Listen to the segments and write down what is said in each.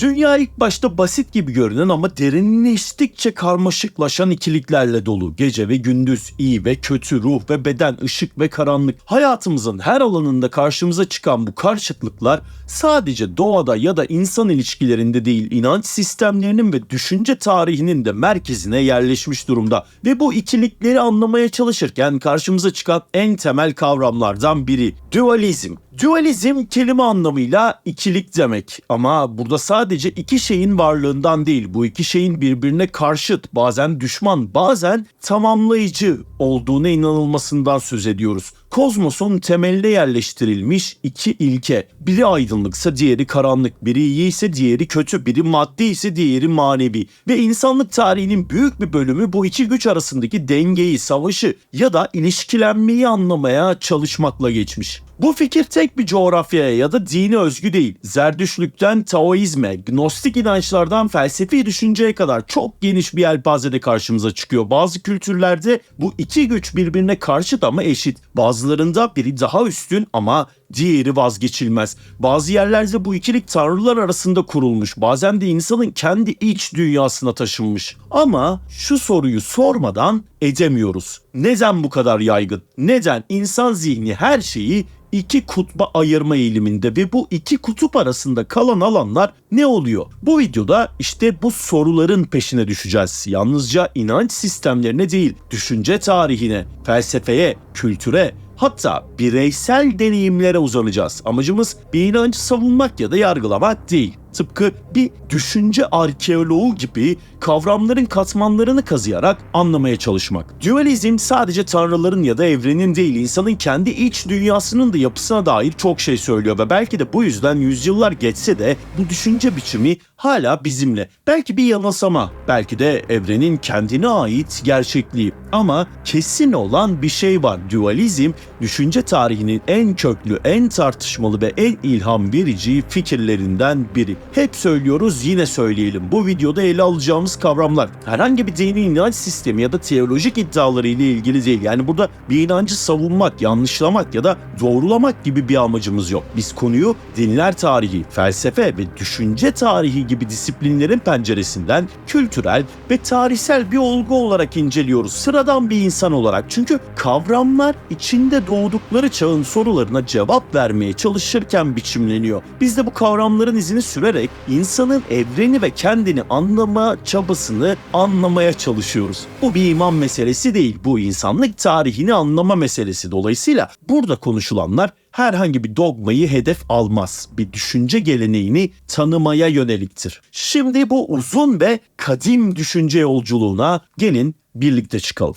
Dünya ilk başta basit gibi görünen ama derinleştikçe karmaşıklaşan ikiliklerle dolu. Gece ve gündüz, iyi ve kötü, ruh ve beden, ışık ve karanlık. Hayatımızın her alanında karşımıza çıkan bu karşıtlıklar sadece doğada ya da insan ilişkilerinde değil, inanç sistemlerinin ve düşünce tarihinin de merkezine yerleşmiş durumda. Ve bu ikilikleri anlamaya çalışırken karşımıza çıkan en temel kavramlardan biri dualizm. Dualizm kelime anlamıyla ikilik demek ama burada sadece iki şeyin varlığından değil bu iki şeyin birbirine karşıt bazen düşman bazen tamamlayıcı olduğuna inanılmasından söz ediyoruz. Kozmosun temeline yerleştirilmiş iki ilke. Biri aydınlıksa diğeri karanlık, biri iyi ise diğeri kötü, biri maddi ise diğeri manevi. Ve insanlık tarihinin büyük bir bölümü bu iki güç arasındaki dengeyi, savaşı ya da ilişkilenmeyi anlamaya çalışmakla geçmiş. Bu fikir tek bir coğrafyaya ya da dine özgü değil. Zerdüşlükten Taoizme, Gnostik inançlardan felsefi düşünceye kadar çok geniş bir yelpazede karşımıza çıkıyor. Bazı kültürlerde bu iki güç birbirine karşıt ama eşit. Bazılarında biri daha üstün ama diğeri vazgeçilmez. Bazı yerlerde bu ikilik tanrılar arasında kurulmuş. Bazen de insanın kendi iç dünyasına taşınmış. Ama şu soruyu sormadan edemiyoruz. Neden bu kadar yaygın? Neden insan zihni her şeyi iki kutba ayırma eğiliminde ve bu iki kutup arasında kalan alanlar ne oluyor? Bu videoda işte bu soruların peşine düşeceğiz. Yalnızca inanç sistemlerine değil, düşünce tarihine, felsefeye, kültüre, hatta bireysel deneyimlere uzanacağız. Amacımız bir inancı savunmak ya da yargılamak değil. Tıpkı bir düşünce arkeoloğu gibi kavramların katmanlarını kazıyarak anlamaya çalışmak. Dualizm sadece tanrıların ya da evrenin değil insanın kendi iç dünyasının da yapısına dair çok şey söylüyor ve belki de bu yüzden yüzyıllar geçse de bu düşünce biçimi hala bizimle. Belki bir yanılsama, belki de evrenin kendine ait gerçekliği ama kesin olan bir şey var. Dualizm düşünce tarihinin en köklü, en tartışmalı ve en ilham verici fikirlerinden biri. Hep söylüyoruz yine söyleyelim. Bu videoda ele alacağımız kavramlar herhangi bir dini inanç sistemi ya da teolojik iddiaları ile ilgili değil. Yani burada bir inancı savunmak, yanlışlamak ya da doğrulamak gibi bir amacımız yok. Biz konuyu dinler tarihi, felsefe ve düşünce tarihi gibi disiplinlerin penceresinden kültürel ve tarihsel bir olgu olarak inceliyoruz. Sıradan bir insan olarak. Çünkü kavramlar içinde doğdukları çağın sorularına cevap vermeye çalışırken biçimleniyor. Biz de bu kavramların izini sürerek insanın evreni ve kendini anlama çabasını anlamaya çalışıyoruz. Bu bir iman meselesi değil. Bu insanlık tarihini anlama meselesi. Dolayısıyla burada konuşulanlar herhangi bir dogmayı hedef almaz. Bir düşünce geleneğini tanımaya yöneliktir. Şimdi bu uzun ve kadim düşünce yolculuğuna gelin birlikte çıkalım.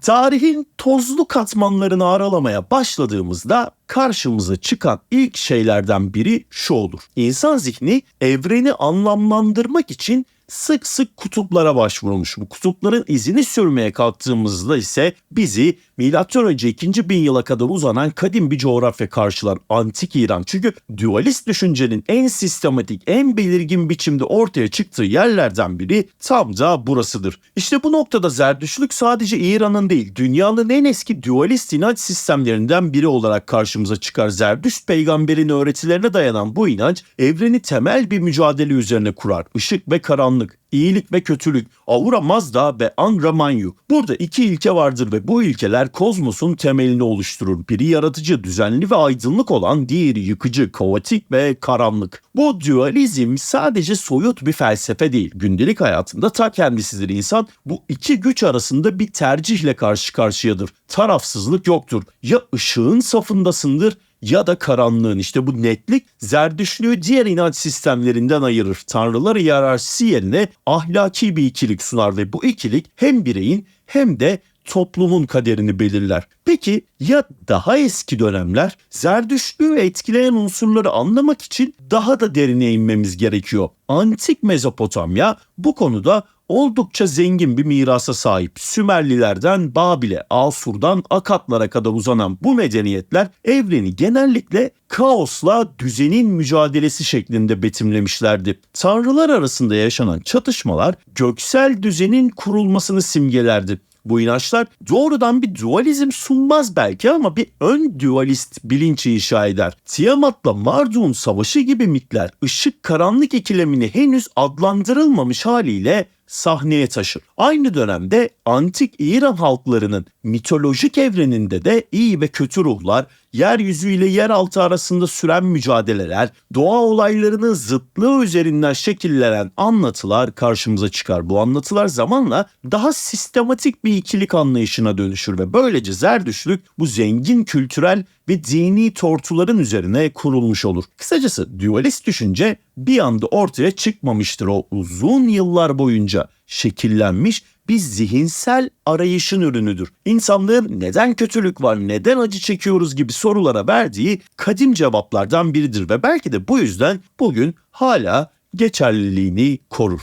Tarihin tozlu katmanlarını aralamaya başladığımızda karşımıza çıkan ilk şeylerden biri şu olur. İnsan zihni evreni anlamlandırmak için sık sık kutuplara başvurmuş. Bu kutupların izini sürmeye kalktığımızda ise bizi M.Ö. 2. bin yıla kadar uzanan kadim bir coğrafya karşılar antik İran. Çünkü dualist düşüncenin en sistematik, en belirgin biçimde ortaya çıktığı yerlerden biri tam da burasıdır. İşte bu noktada Zerdüşlük sadece İran'ın değil, dünyanın en eski dualist inanç sistemlerinden biri olarak karşımıza çıkar. Zerdüşt peygamberin öğretilerine dayanan bu inanç evreni temel bir mücadele üzerine kurar. Işık ve karanlık, iyilik ve kötülük, Ahura Mazda ve Angra Manyu. Burada iki ilke vardır ve bu ilkeler kozmosun temelini oluşturur. Biri yaratıcı, düzenli ve aydınlık olan, diğeri yıkıcı, kaotik ve karanlık. Bu dualizm sadece soyut bir felsefe değil. Gündelik hayatında ta kendisidir insan. Bu iki güç arasında bir tercihle karşı karşıyadır. Tarafsızlık yoktur. Ya ışığın safındasındır ya da karanlığın işte bu netlik zerdüşlüğü diğer inanç sistemlerinden ayırır. Tanrılar hiyerarşisi yerine ahlaki bir ikilik sunar ve bu ikilik hem bireyin hem de toplumun kaderini belirler. Peki ya daha eski dönemler? Zerdüşlüğü etkileyen unsurları anlamak için daha da derine inmemiz gerekiyor. Antik Mezopotamya bu konuda oldukça zengin bir mirasa sahip. Sümerlilerden Babil'e, Asur'dan Akatlara kadar uzanan bu medeniyetler evreni genellikle kaosla düzenin mücadelesi şeklinde betimlemişlerdi. Tanrılar arasında yaşanan çatışmalar göksel düzenin kurulmasını simgelerdi. Bu inançlar doğrudan bir dualizm sunmaz belki ama bir ön dualist bilinç inşa eder. Tiamat'la Marduk'un savaşı gibi mitler ışık karanlık ikilemini henüz adlandırılmamış haliyle sahneye taşır. Aynı dönemde antik İran halklarının mitolojik evreninde de iyi ve kötü ruhlar, yeryüzü ile yeraltı arasında süren mücadeleler, doğa olaylarının zıtlığı üzerinden şekillenen anlatılar karşımıza çıkar. Bu anlatılar zamanla daha sistematik bir ikilik anlayışına dönüşür ve böylece Zerdüştlük bu zengin kültürel ve dini tortuların üzerine kurulmuş olur. Kısacası dualist düşünce bir anda ortaya çıkmamıştır o uzun yıllar boyunca şekillenmiş bir zihinsel arayışın ürünüdür. İnsanlığın neden kötülük var, neden acı çekiyoruz gibi sorulara verdiği kadim cevaplardan biridir ve belki de bu yüzden bugün hala geçerliliğini korur.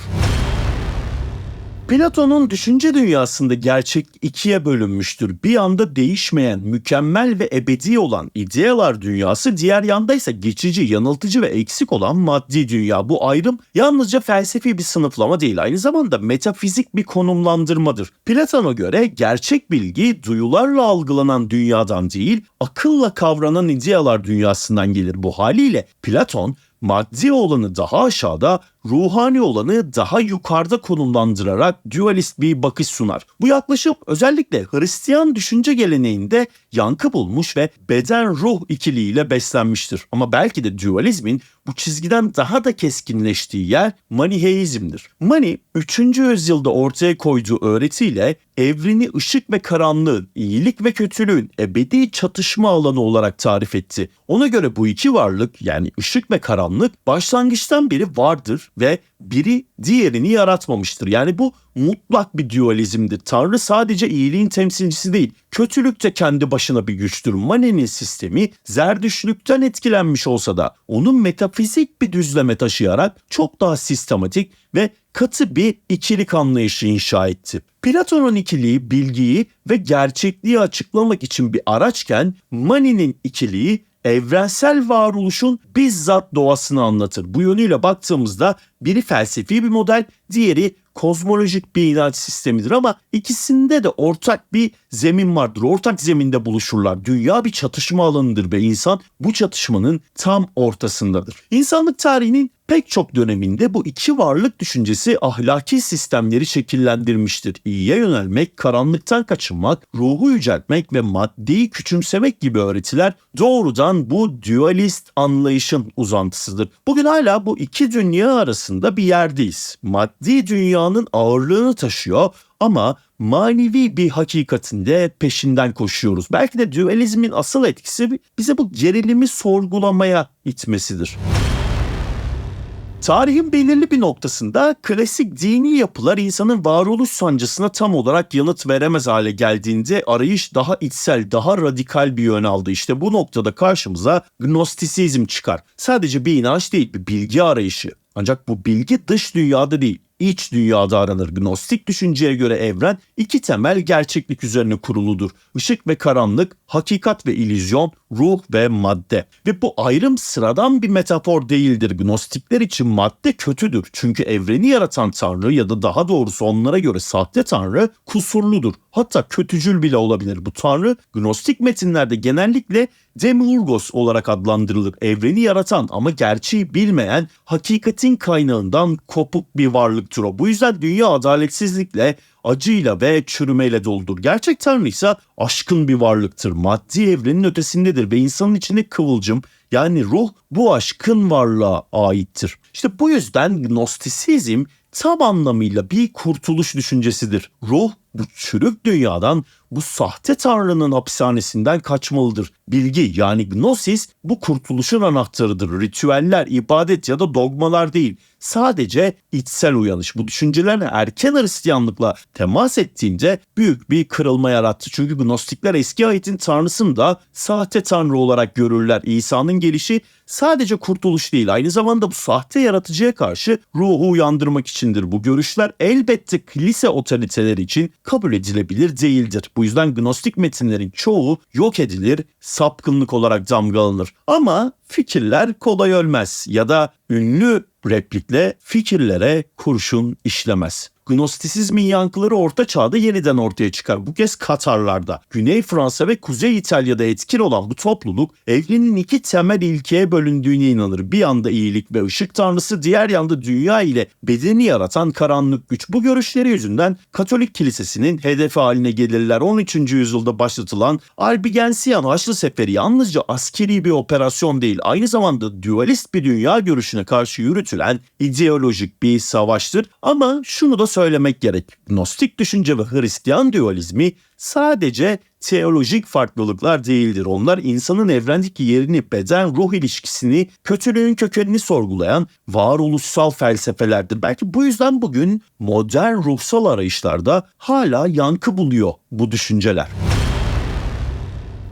Platon'un düşünce dünyasında gerçek ikiye bölünmüştür. Bir yanda değişmeyen, mükemmel ve ebedi olan idealar dünyası, diğer yanda ise geçici, yanıltıcı ve eksik olan maddi dünya. Bu ayrım yalnızca felsefi bir sınıflama değil, aynı zamanda metafizik bir konumlandırmadır. Platon'a göre gerçek bilgi duyularla algılanan dünyadan değil, akılla kavranan idealar dünyasından gelir. Bu haliyle Platon maddi olanı daha aşağıda, ruhani olanı daha yukarıda konumlandırarak dualist bir bakış sunar. Bu yaklaşım özellikle Hristiyan düşünce geleneğinde yankı bulmuş ve beden-ruh ikiliğiyle beslenmiştir. Ama belki de dualizmin bu çizgiden daha da keskinleştiği yer Maniheizmdir. Mani 3. yüzyılda ortaya koyduğu öğretiyle evreni ışık ve karanlığın, iyilik ve kötülüğün ebedi çatışma alanı olarak tarif etti. Ona göre bu iki varlık yani ışık ve karanlık başlangıçtan beri vardır ve biri diğerini yaratmamıştır. Yani bu mutlak bir dualizmdir. Tanrı sadece iyiliğin temsilcisi değil, kötülük de kendi başına bir güçtür. Mane'nin sistemi zerdüşlükten etkilenmiş olsa da onun metafizik bir düzleme taşıyarak çok daha sistematik ve katı bir ikilik anlayışı inşa etti. Platon'un ikiliği bilgiyi ve gerçekliği açıklamak için bir araçken Mani'nin ikiliği evrensel varoluşun bizzat doğasını anlatır. Bu yönüyle baktığımızda biri felsefi bir model, diğeri kozmolojik bir inanç sistemidir ama ikisinde de ortak bir zemin vardır. Ortak zeminde buluşurlar. Dünya bir çatışma alanıdır ve insan bu çatışmanın tam ortasındadır. İnsanlık tarihinin pek çok döneminde bu iki varlık düşüncesi ahlaki sistemleri şekillendirmiştir. İyiye yönelmek, karanlıktan kaçınmak, ruhu yüceltmek ve maddeyi küçümsemek gibi öğretiler doğrudan bu dualist anlayışın uzantısıdır. Bugün hala bu iki dünya arasında bir yerdeyiz. Maddi dünyanın ağırlığını taşıyor ama manevi bir hakikatinde peşinden koşuyoruz. Belki de dualizmin asıl etkisi bize bu gerilimi sorgulamaya itmesidir. Tarihin belirli bir noktasında klasik dini yapılar insanın varoluş sancısına tam olarak yanıt veremez hale geldiğinde arayış daha içsel, daha radikal bir yön aldı. İşte bu noktada karşımıza gnostisizm çıkar. Sadece bir inanç değil, bir bilgi arayışı. Ancak bu bilgi dış dünyada değil, iç dünyada aranır. Gnostik düşünceye göre evren iki temel gerçeklik üzerine kuruludur. Işık ve karanlık, hakikat ve ilüzyon, ruh ve madde. Ve bu ayrım sıradan bir metafor değildir. Gnostikler için madde kötüdür. Çünkü evreni yaratan tanrı ya da daha doğrusu onlara göre sahte tanrı kusurludur. Hatta kötücül bile olabilir. Bu tanrı Gnostik metinlerde genellikle Demiurgos olarak adlandırılır. Evreni yaratan ama gerçeği bilmeyen hakikatin kaynağından kopuk bir varlıktır o. Bu yüzden dünya adaletsizlikle, acıyla ve çürümeyle doludur. Gerçek Tanrı ise aşkın bir varlıktır. Maddi evrenin ötesindedir ve insanın içinde kıvılcım yani ruh bu aşkın varlığa aittir. İşte bu yüzden Gnostisizm tam anlamıyla bir kurtuluş düşüncesidir. Ruh bu çürük dünyadan, bu sahte tanrının hapishanesinden kaçmalıdır. Bilgi yani gnosis bu kurtuluşun anahtarıdır. Ritüeller, ibadet ya da dogmalar değil. Sadece içsel uyanış. Bu düşüncelerle erken Hristiyanlıkla temas ettiğinde büyük bir kırılma yarattı. Çünkü Gnostikler eski ayetin tanrısını da sahte tanrı olarak görürler. İsa'nın gelişi sadece kurtuluş değil aynı zamanda bu sahte yaratıcıya karşı ruhu uyandırmak içindir. Bu görüşler elbette kilise otoriteleri için kabul edilebilir değildir. Bu yüzden gnostik metinlerin çoğu yok edilir, sapkınlık olarak damgalanır. Ama fikirler kolay ölmez ya da ünlü replikle fikirlere kurşun işlemez. Gnostisizmin yankıları Orta Çağ'da yeniden ortaya çıkar. Bu kez Katarlarda. Güney Fransa ve Kuzey İtalya'da etkin olan bu topluluk evrenin iki temel ilkeye bölündüğüne inanır. Bir yanda iyilik ve ışık tanrısı, diğer yanda dünya ile bedeni yaratan karanlık güç. Bu görüşleri yüzünden Katolik Kilisesi'nin hedefi haline gelirler. 13. yüzyılda başlatılan Albigensian Haçlı Seferi yalnızca askeri bir operasyon değil, aynı zamanda dualist bir dünya görüşüne karşı yürütülen ideolojik bir savaştır. Ama şunu da söylemek gerek. Gnostik düşünce ve Hristiyan dualizmi sadece teolojik farklılıklar değildir. Onlar insanın evrendeki yerini, beden-ruh ilişkisini, kötülüğün kökenini sorgulayan varoluşsal felsefelerdir. Belki bu yüzden bugün modern ruhsal arayışlarda hala yankı buluyor bu düşünceler.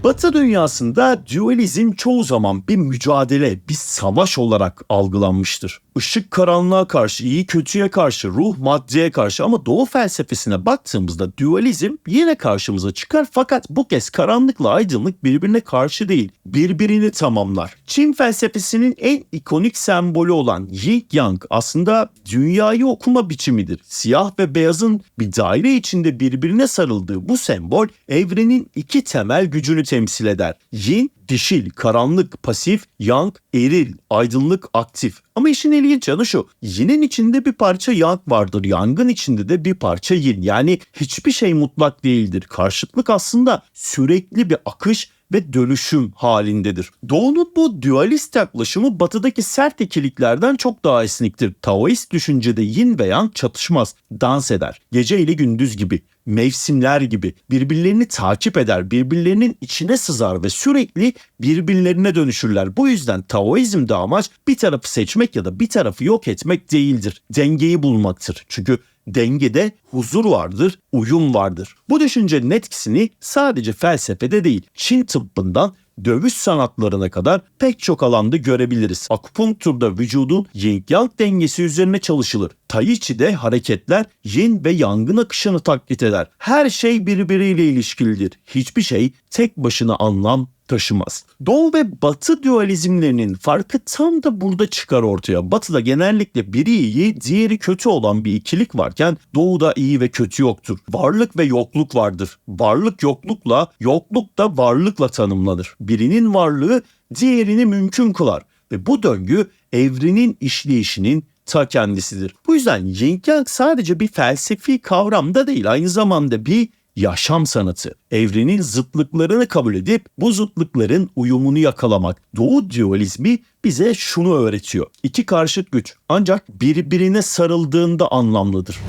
Batı dünyasında dualizm çoğu zaman bir mücadele, bir savaş olarak algılanmıştır. Işık karanlığa karşı, iyi kötüye karşı, ruh maddeye karşı ama Doğu felsefesine baktığımızda dualizm yine karşımıza çıkar fakat bu kez karanlıkla aydınlık birbirine karşı değil, birbirini tamamlar. Çin felsefesinin en ikonik sembolü olan Yin Yang aslında dünyayı okuma biçimidir. Siyah ve beyazın bir daire içinde birbirine sarıldığı bu sembol evrenin iki temel gücünü temsil eder. Yin dişil, karanlık, pasif, yang, eril, aydınlık, aktif. Ama işin ilginç yanı şu. Yin'in içinde bir parça yang vardır. Yangın içinde de bir parça yin. Yani hiçbir şey mutlak değildir. Karşıtlık aslında sürekli bir akış ve dönüşüm halindedir. Doğu'nun bu dualist yaklaşımı batıdaki sert ikiliklerden çok daha esniktir. Taoist düşüncede yin ve yang çatışmaz, dans eder. Gece ile gündüz gibi mevsimler gibi birbirlerini takip eder, birbirlerinin içine sızar ve sürekli birbirlerine dönüşürler. Bu yüzden Taoizmde amaç bir tarafı seçmek ya da bir tarafı yok etmek değildir. Dengeyi bulmaktır. Çünkü dengede huzur vardır, uyum vardır. Bu düşüncenin etkisini sadece felsefede değil, Çin tıbbından dövüş sanatlarına kadar pek çok alanda görebiliriz. Akupunkturda vücudun yin yang dengesi üzerine çalışılır. Tai Chi'de hareketler yin ve yangın akışını taklit eder. Her şey birbiriyle ilişkilidir. Hiçbir şey tek başına anlam taşımaz. Doğu ve Batı dualizmlerinin farkı tam da burada çıkar ortaya. Batı'da genellikle biri iyi, diğeri kötü olan bir ikilik varken Doğu'da iyi ve kötü yoktur. Varlık ve yokluk vardır. Varlık yoklukla, yokluk da varlıkla tanımlanır. Birinin varlığı diğerini mümkün kılar ve bu döngü evrenin işleyişinin ta kendisidir. Bu yüzden Yin Yang sadece bir felsefi kavram da değil, aynı zamanda bir yaşam sanatı. Evrenin zıtlıklarını kabul edip bu zıtlıkların uyumunu yakalamak. Doğu dualizmi bize şunu öğretiyor. İki karşıt güç ancak birbirine sarıldığında anlamlıdır.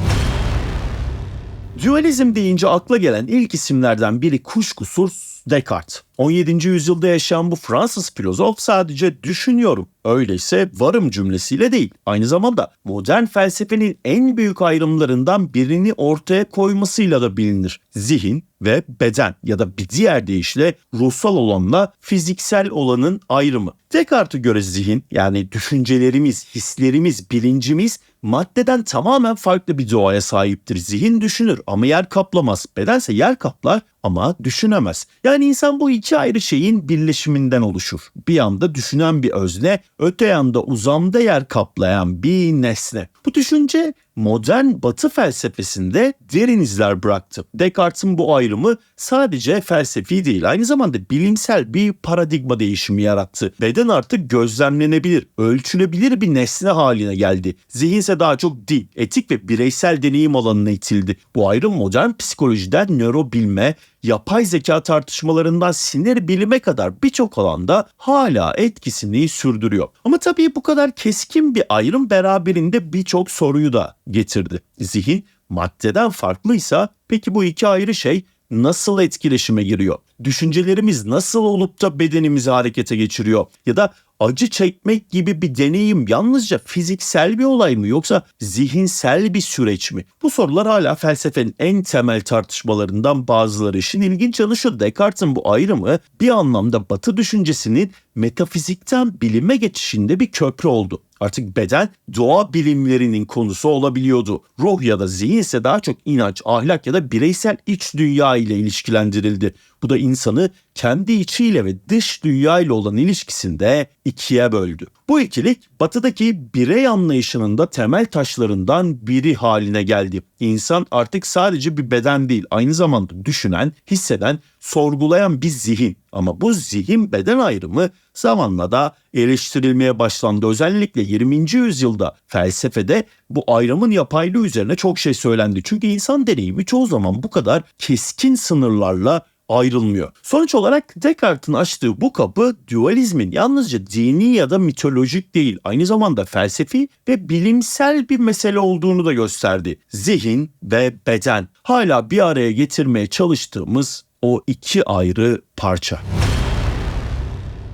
Dualizm deyince akla gelen ilk isimlerden biri kuşkusuz Descartes. 17. yüzyılda yaşayan bu Fransız filozof sadece düşünüyorum, öyleyse varım cümlesiyle değil. Aynı zamanda modern felsefenin en büyük ayrımlarından birini ortaya koymasıyla da bilinir. Zihin ve beden ya da bir diğer deyişle ruhsal olanla fiziksel olanın ayrımı. Descartes'e göre zihin yani düşüncelerimiz, hislerimiz, bilincimiz maddeden tamamen farklı bir doğaya sahiptir. Zihin düşünür ama yer kaplamaz. Bedense yer kaplar ama düşünemez. Yani insan bu iki ayrı şeyin birleşiminden oluşur. Bir yanda düşünen bir özne, öte yanda uzamda yer kaplayan bir nesne. Bu düşünce modern batı felsefesinde derin izler bıraktı. Descartes'in bu ayrımı sadece felsefi değil aynı zamanda bilimsel bir paradigma değişimi yarattı. Beden artık gözlemlenebilir, ölçülebilir bir nesne haline geldi. Zihinse daha çok dil, etik ve bireysel deneyim alanına itildi. Bu ayrım modern psikolojiden nörobilme, yapay zeka tartışmalarından sinir bilime kadar birçok alanda hala etkisini sürdürüyor. Ama tabii bu kadar keskin bir ayrım beraberinde birçok soruyu da getirdi. Zihin maddeden farklıysa peki bu iki ayrı şey nasıl etkileşime giriyor? Düşüncelerimiz nasıl olup da bedenimizi harekete geçiriyor? Ya da acı çekmek gibi bir deneyim yalnızca fiziksel bir olay mı yoksa zihinsel bir süreç mi? Bu sorular hala felsefenin en temel tartışmalarından bazıları. İşin ilginç yanı şu Descartes'in bu ayrımı bir anlamda batı düşüncesinin metafizikten bilime geçişinde bir köprü oldu. Artık beden doğa bilimlerinin konusu olabiliyordu. Ruh ya da zihin ise daha çok inanç, ahlak ya da bireysel iç dünya ile ilişkilendirildi. Bu da insanı kendi içiyle ve dış dünyayla olan ilişkisinde ikiye böldü. Bu ikilik batıdaki birey anlayışının da temel taşlarından biri haline geldi. İnsan artık sadece bir beden değil, aynı zamanda düşünen, hisseden, sorgulayan bir zihin. Ama bu zihin beden ayrımı zamanla da eleştirilmeye başlandı. Özellikle 20. yüzyılda felsefede bu ayrımın yapaylığı üzerine çok şey söylendi. Çünkü insan deneyimi çoğu zaman bu kadar keskin sınırlarla ayrılmıyor. Sonuç olarak Descartes'in açtığı bu kapı dualizmin yalnızca dini ya da mitolojik değil aynı zamanda felsefi ve bilimsel bir mesele olduğunu da gösterdi. Zihin ve beden hala bir araya getirmeye çalıştığımız o iki ayrı parça.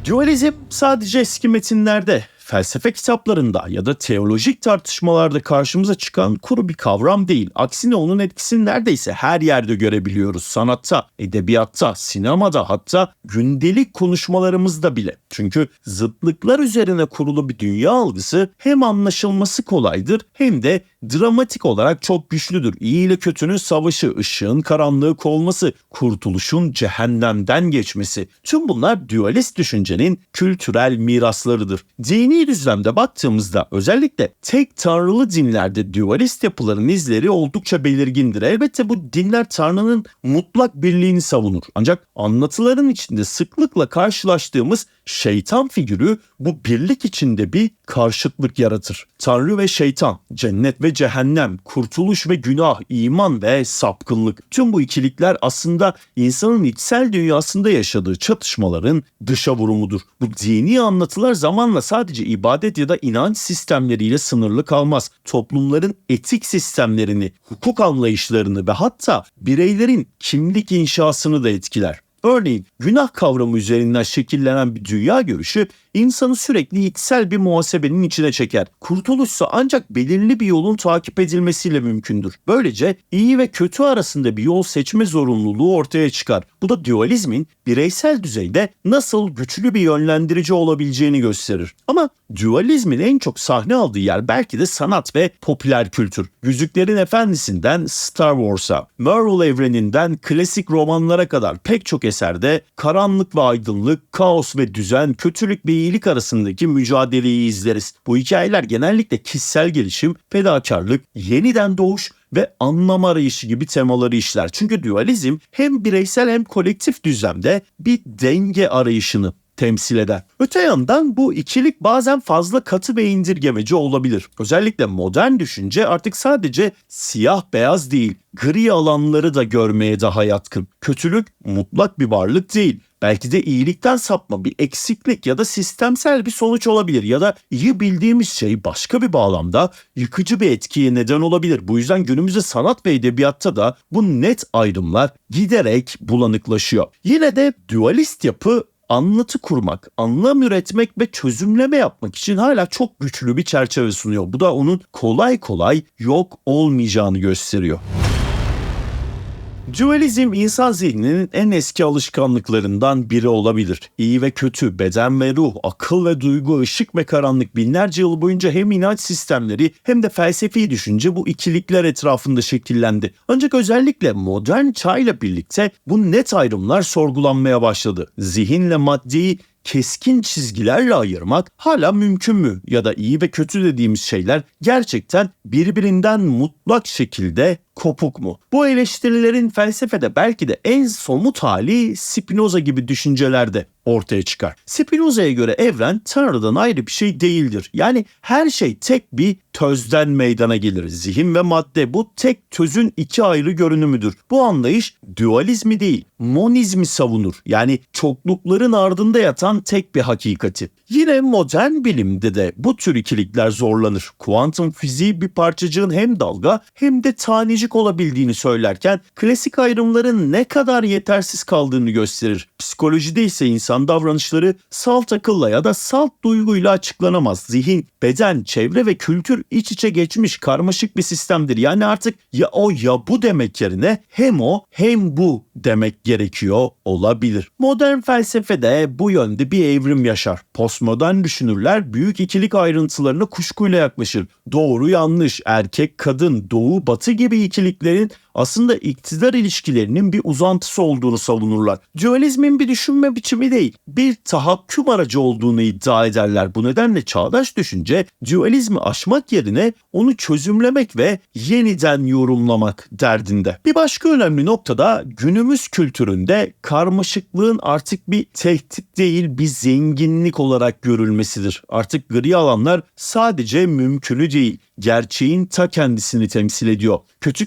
Dualizm sadece eski metinlerde, felsefe kitaplarında ya da teolojik tartışmalarda karşımıza çıkan kuru bir kavram değil. Aksine onun etkisini neredeyse her yerde görebiliyoruz. Sanatta, edebiyatta, sinemada hatta gündelik konuşmalarımızda bile. Çünkü zıtlıklar üzerine kurulu bir dünya algısı hem anlaşılması kolaydır hem de dramatik olarak çok güçlüdür. İyi ile kötünün savaşı, ışığın karanlığı kovulması, kurtuluşun cehennemden geçmesi. Tüm bunlar dualist düşüncenin kültürel miraslarıdır. Dini düzlemde baktığımızda özellikle tek tanrılı dinlerde dualist yapıların izleri oldukça belirgindir. Elbette bu dinler tanrının mutlak birliğini savunur. Ancak anlatıların içinde sıklıkla karşılaştığımız şeytan figürü bu birlik içinde bir karşıtlık yaratır. Tanrı ve şeytan, cennet ve cehennem, kurtuluş ve günah, iman ve sapkınlık. Tüm bu ikilikler aslında insanın içsel dünyasında yaşadığı çatışmaların dışa vurumudur. Bu dini anlatılar zamanla sadece ibadet ya da inanç sistemleriyle sınırlı kalmaz. Toplumların etik sistemlerini, hukuk anlayışlarını ve hatta bireylerin kimlik inşasını da etkiler. Örneğin günah kavramı üzerinden şekillenen bir dünya görüşü insanı sürekli içsel bir muhasebenin içine çeker. Kurtuluşsa ancak belirli bir yolun takip edilmesiyle mümkündür. Böylece iyi ve kötü arasında bir yol seçme zorunluluğu ortaya çıkar. Bu da dualizmin bireysel düzeyde nasıl güçlü bir yönlendirici olabileceğini gösterir. Ama dualizmin en çok sahne aldığı yer belki de sanat ve popüler kültür. Yüzüklerin Efendisi'nden Star Wars'a, Marvel evreninden klasik romanlara kadar pek çok eserde karanlık ve aydınlık, kaos ve düzen, kötülük ve iyilik arasındaki mücadeleyi izleriz. Bu hikayeler genellikle kişisel gelişim, fedakarlık, yeniden doğuş ve anlam arayışı gibi temaları işler. Çünkü dualizm hem bireysel hem kolektif düzlemde bir denge arayışını temsil eder. Öte yandan bu ikilik bazen fazla katı ve indirgemeci olabilir. Özellikle modern düşünce artık sadece siyah beyaz değil, gri alanları da görmeye daha yatkın. Kötülük mutlak bir varlık değil. Belki de iyilikten sapma bir eksiklik ya da sistemsel bir sonuç olabilir ya da iyi bildiğimiz şey başka bir bağlamda yıkıcı bir etkiye neden olabilir. Bu yüzden günümüzde sanat ve edebiyatta da bu net ayrımlar giderek bulanıklaşıyor. Yine de dualist yapı anlatı kurmak, anlam üretmek ve çözümleme yapmak için hala çok güçlü bir çerçeve sunuyor. Bu da onun kolay kolay yok olmayacağını gösteriyor. Dualizm insan zihninin en eski alışkanlıklarından biri olabilir. İyi ve kötü, beden ve ruh, akıl ve duygu, ışık ve karanlık binlerce yıl boyunca hem inanç sistemleri hem de felsefi düşünce bu ikilikler etrafında şekillendi. Ancak özellikle modern çağla birlikte bu net ayrımlar sorgulanmaya başladı. Zihinle maddeyi keskin çizgilerle ayırmak hala mümkün mü? Ya da iyi ve kötü dediğimiz şeyler gerçekten birbirinden mutlak şekilde kopuk mu? Bu eleştirilerin felsefede belki de en somut hali Spinoza gibi düşüncelerde ortaya çıkar. Spinoza'ya göre evren Tanrı'dan ayrı bir şey değildir. Yani her şey tek bir tözden meydana gelir. Zihin ve madde bu tek tözün iki ayrı görünümüdür. Bu anlayış dualizmi değil, monizmi savunur. Yani çoklukların ardında yatan tek bir hakikati. Yine modern bilimde de bu tür ikilikler zorlanır. Kuantum fiziği bir parçacığın hem dalga hem de tanecik olabildiğini söylerken klasik ayrımların ne kadar yetersiz kaldığını gösterir. Psikolojide ise insan davranışları salt akılla ya da salt duyguyla açıklanamaz. Zihin, beden, çevre ve kültür iç içe geçmiş karmaşık bir sistemdir. Yani artık ya o ya bu demek yerine hem o hem bu demek gerekiyor olabilir. Modern felsefede bu yönde bir evrim yaşar. Postmodern düşünürler büyük ikilik ayrıntılarına kuşkuyla yaklaşır. Doğru yanlış, erkek kadın, doğu batı gibi ikiliklerin aslında iktidar ilişkilerinin bir uzantısı olduğunu savunurlar. Dualizmin bir düşünme biçimi değil, bir tahakküm aracı olduğunu iddia ederler. Bu nedenle çağdaş düşünce dualizmi aşmak yerine onu çözümlemek ve yeniden yorumlamak derdinde. Bir başka önemli nokta da günümüz kültüründe karmaşıklığın artık bir tehdit değil bir zenginlik olarak görülmesidir. Artık gri alanlar sadece mümkünü değil, gerçeğin ta kendisini temsil ediyor. Kötü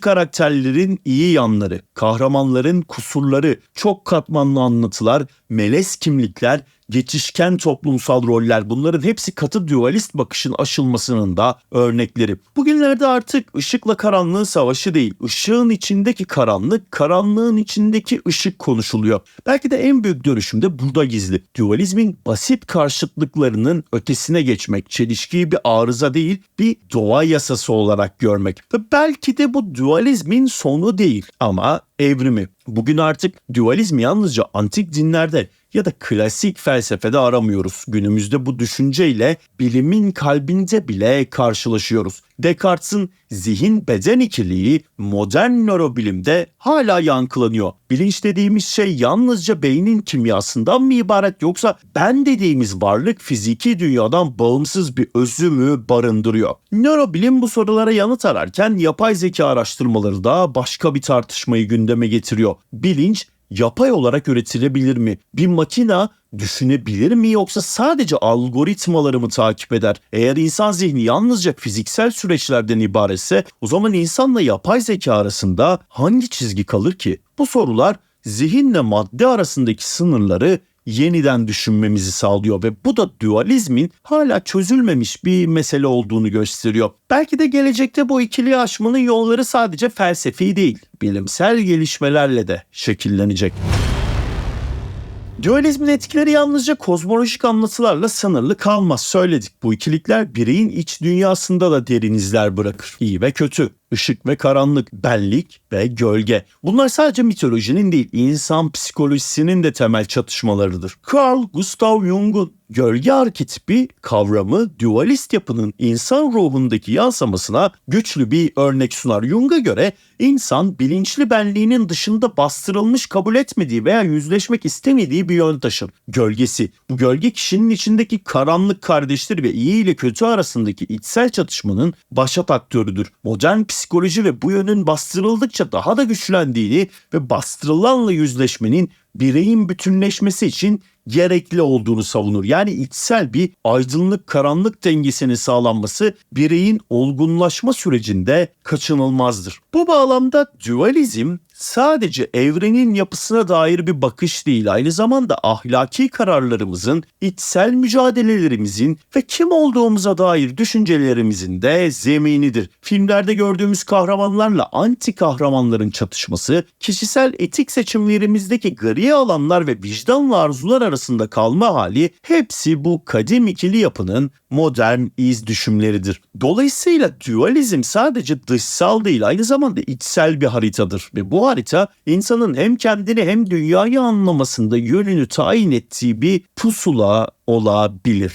karakterlerin iyi yanları, kahramanların kusurları, çok katmanlı anlatılar, melez kimlikler, geçişken toplumsal roller bunların hepsi katı dualist bakışın aşılmasının da örnekleri. Bugünlerde artık ışıkla karanlığın savaşı değil, ışığın içindeki karanlık, karanlığın içindeki ışık konuşuluyor. Belki de en büyük dönüşüm de burada gizli. Dualizmin basit karşıtlıklarının ötesine geçmek, çelişkiyi bir arıza değil, bir doğa yasası olarak görmek. Ve belki de bu dualizmin sonu değil ama evrimi. Bugün artık dualizm yalnızca antik dinlerde ya da klasik felsefede aramıyoruz. Günümüzde bu düşünceyle bilimin kalbinde bile karşılaşıyoruz. Descartes'in zihin beden ikiliği modern nörobilimde hala yankılanıyor. Bilinç dediğimiz şey yalnızca beynin kimyasından mı ibaret yoksa ben dediğimiz varlık fiziki dünyadan bağımsız bir özü mü barındırıyor? Nörobilim bu sorulara yanıt ararken yapay zeka araştırmaları da başka bir tartışmayı gündeme getiriyor. Bilinç yapay olarak üretilebilir mi? Bir makina düşünebilir mi yoksa sadece algoritmaları mı takip eder? Eğer insan zihni yalnızca fiziksel süreçlerden ibaretse o zaman insanla yapay zeka arasında hangi çizgi kalır ki? Bu sorular zihinle madde arasındaki sınırları yeniden düşünmemizi sağlıyor ve bu da dualizmin hala çözülmemiş bir mesele olduğunu gösteriyor. Belki de gelecekte bu ikiliyi aşmanın yolları sadece felsefi değil, bilimsel gelişmelerle de şekillenecek. Dualizmin etkileri yalnızca kozmolojik anlatılarla sınırlı kalmaz. Söyledik bu ikilikler bireyin iç dünyasında da derin izler bırakır. İyi ve kötü, ışık ve karanlık, benlik ve gölge. Bunlar sadece mitolojinin değil, insan psikolojisinin de temel çatışmalarıdır. Carl Gustav Jung'un gölge arketipi kavramı dualist yapının insan ruhundaki yansımasına güçlü bir örnek sunar. Jung'a göre insan bilinçli benliğinin dışında bastırılmış kabul etmediği veya yüzleşmek istemediği bir yön taşır. Gölgesi. Bu gölge kişinin içindeki karanlık kardeşleri ve iyi ile kötü arasındaki içsel çatışmanın başat aktörüdür. Modern psikoloji ve bu yönün bastırıldıkça daha da güçlendiğini ve bastırılanla yüzleşmenin bireyin bütünleşmesi için gerekli olduğunu savunur. Yani içsel bir aydınlık karanlık dengesinin sağlanması bireyin olgunlaşma sürecinde kaçınılmazdır. Bu bağlamda dualizm sadece evrenin yapısına dair bir bakış değil, aynı zamanda ahlaki kararlarımızın, içsel mücadelelerimizin ve kim olduğumuza dair düşüncelerimizin de zeminidir. Filmlerde gördüğümüz kahramanlarla anti kahramanların çatışması, kişisel etik seçimlerimizdeki gri alanlar ve vicdanlı arzular arasında kalma hali hepsi bu kadim ikili yapının modern iz düşümleridir. Dolayısıyla dualizm sadece dışsal değil aynı zamanda içsel bir haritadır ve bu harita insanın hem kendini hem dünyayı anlamasında yönünü tayin ettiği bir pusula olabilir.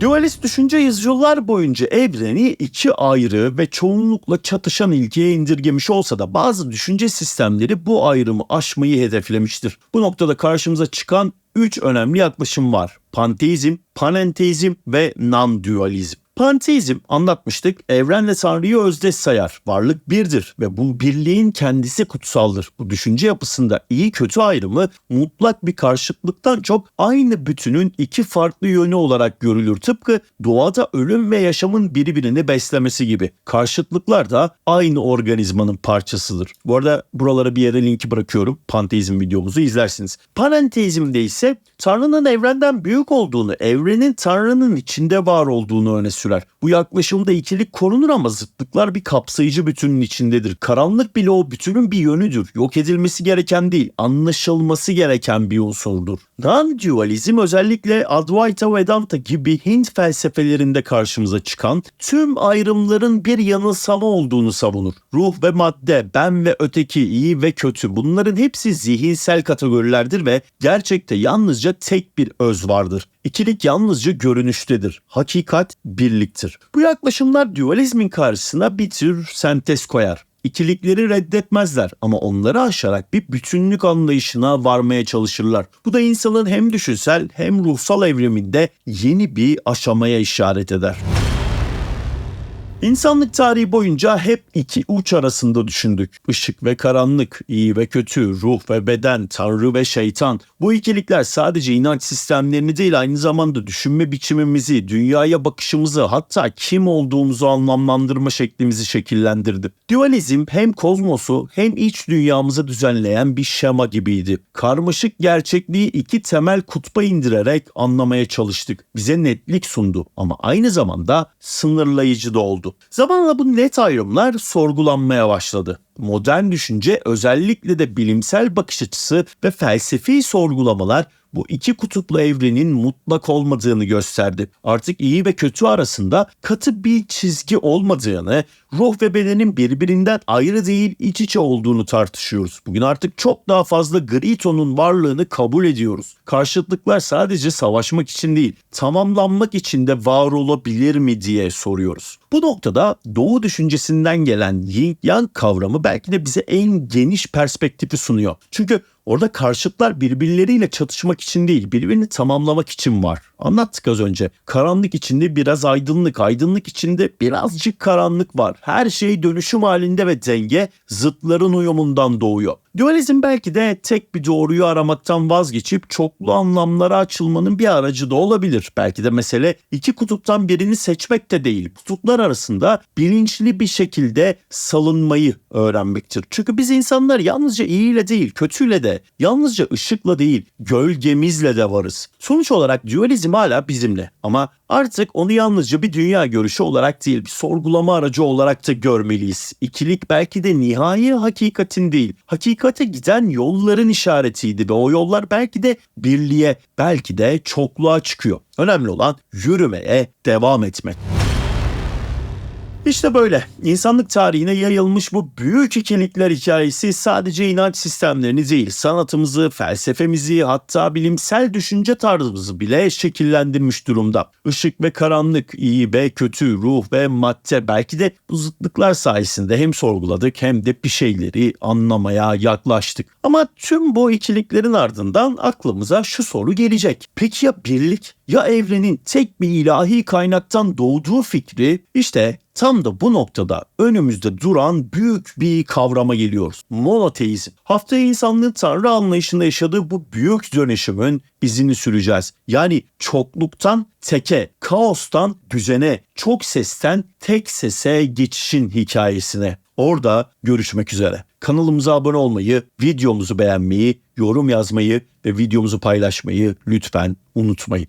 Dualist düşünce yüzyıllar boyunca evreni iki ayrı ve çoğunlukla çatışan ilkeye indirgemiş olsa da bazı düşünce sistemleri bu ayrımı aşmayı hedeflemiştir. Bu noktada karşımıza çıkan üç önemli yaklaşım var. Panteizm, panenteizm ve non-dualizm. Panteizm anlatmıştık evrenle Tanrı'yı özdeş sayar. Varlık birdir ve bu birliğin kendisi kutsaldır. Bu düşünce yapısında iyi kötü ayrımı mutlak bir karşıtlıktan çok aynı bütünün iki farklı yönü olarak görülür. Tıpkı doğada ölüm ve yaşamın birbirini beslemesi gibi. Karşıtlıklar da aynı organizmanın parçasıdır. Bu arada buralara bir yere linki bırakıyorum. Panteizm videomuzu izlersiniz. Panenteizmde ise Tanrı'nın evrenden büyük olduğunu, evrenin Tanrı'nın içinde var olduğunu öne sürer. Bu yaklaşımda ikilik korunur ama zıtlıklar bir kapsayıcı bütünün içindedir. Karanlık bile o bütünün bir yönüdür. Yok edilmesi gereken değil, anlaşılması gereken bir unsurdur. Non-dualizm özellikle Advaita Vedanta gibi Hint felsefelerinde karşımıza çıkan tüm ayrımların bir yanılsama olduğunu savunur. Ruh ve madde, ben ve öteki, iyi ve kötü bunların hepsi zihinsel kategorilerdir ve gerçekte yalnızca tek bir öz vardır. İkilik yalnızca görünüştedir. Hakikat birliktir. Bu yaklaşımlar dualizmin karşısına bir tür sentez koyar ikilikleri reddetmezler ama onları aşarak bir bütünlük anlayışına varmaya çalışırlar. Bu da insanın hem düşünsel hem ruhsal evriminde yeni bir aşamaya işaret eder. İnsanlık tarihi boyunca hep iki uç arasında düşündük. Işık ve karanlık, iyi ve kötü, ruh ve beden, tanrı ve şeytan. Bu ikilikler sadece inanç sistemlerini değil aynı zamanda düşünme biçimimizi, dünyaya bakışımızı hatta kim olduğumuzu anlamlandırma şeklimizi şekillendirdi. Dualizm hem kozmosu hem iç dünyamızı düzenleyen bir şema gibiydi. Karmaşık gerçekliği iki temel kutba indirerek anlamaya çalıştık. Bize netlik sundu ama aynı zamanda sınırlayıcı da oldu. Zamanla bu net ayrımlar sorgulanmaya başladı. Modern düşünce özellikle de bilimsel bakış açısı ve felsefi sorgulamalar bu iki kutuplu evrenin mutlak olmadığını gösterdi. Artık iyi ve kötü arasında katı bir çizgi olmadığını, ruh ve bedenin birbirinden ayrı değil iç içe olduğunu tartışıyoruz. Bugün artık çok daha fazla gri tonun varlığını kabul ediyoruz. Karşıtlıklar sadece savaşmak için değil, tamamlanmak için de var olabilir mi diye soruyoruz. Bu noktada Doğu düşüncesinden gelen Yin Yang kavramı belki de bize en geniş perspektifi sunuyor. Çünkü Orada karşıtlar birbirleriyle çatışmak için değil, birbirini tamamlamak için var. Anlattık az önce. Karanlık içinde biraz aydınlık, aydınlık içinde birazcık karanlık var. Her şey dönüşüm halinde ve denge zıtların uyumundan doğuyor. Dualizm belki de tek bir doğruyu aramaktan vazgeçip çoklu anlamlara açılmanın bir aracı da olabilir. Belki de mesele iki kutuptan birini seçmek de değil. Kutuplar arasında bilinçli bir şekilde salınmayı öğrenmektir. Çünkü biz insanlar yalnızca iyiyle değil, kötüyle de, yalnızca ışıkla değil, gölgemizle de varız. Sonuç olarak dualizm hala bizimle ama artık onu yalnızca bir dünya görüşü olarak değil, bir sorgulama aracı olarak da görmeliyiz. İkilik belki de nihai hakikatin değil, hakikate giden yolların işaretiydi ve o yollar belki de birliğe, belki de çokluğa çıkıyor. Önemli olan yürümeye devam etmek. İşte böyle. İnsanlık tarihine yayılmış bu büyük ikilikler hikayesi sadece inanç sistemlerini değil, sanatımızı, felsefemizi, hatta bilimsel düşünce tarzımızı bile şekillendirmiş durumda. Işık ve karanlık, iyi ve kötü, ruh ve madde belki de bu zıtlıklar sayesinde hem sorguladık hem de bir şeyleri anlamaya yaklaştık. Ama tüm bu ikiliklerin ardından aklımıza şu soru gelecek. Peki ya birlik? Ya evrenin tek bir ilahi kaynaktan doğduğu fikri? İşte Tam da bu noktada önümüzde duran büyük bir kavrama geliyoruz. Monoteizm. Haftaya insanlığın tanrı anlayışında yaşadığı bu büyük dönüşümün izini süreceğiz. Yani çokluktan teke, kaostan düzene, çok sesten tek sese geçişin hikayesine. Orada görüşmek üzere. Kanalımıza abone olmayı, videomuzu beğenmeyi, yorum yazmayı ve videomuzu paylaşmayı lütfen unutmayın.